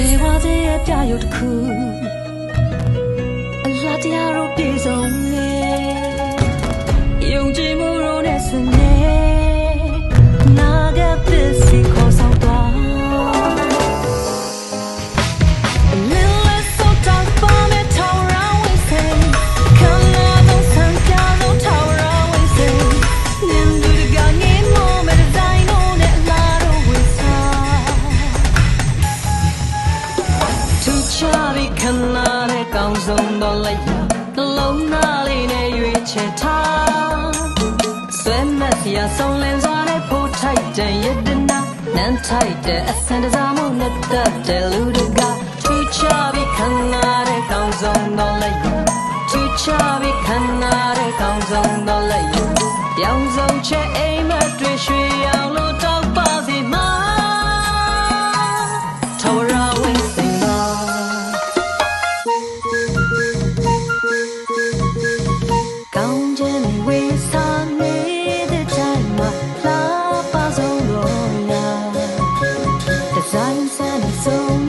ထေဝါစေရဲ့ပြရုပ်တစ်ခုအလားတရားတို့ပြေဆုံး Tu cha bi khan na de kaung song do lai ya နှလုံးသားလေးနဲ့ရွေးချယ်ထားဆွဲမက်စရာဆုံးလင်းစွာနဲ့ဖိုးထိုက်တဲ့ယတနာနန်းထိုက်တဲ့အစံတစားမှုနဲ့တက်တဲ့လူတွေကထူချပြီးခံရတဲ့ကောင်းဆုံးတော့လိုက်ရထူချပြီးခံရတဲ့ကောင်းဆုံးတော့လိုက်ရပြောင်းဆုံးချက်အိမ်မက် လာ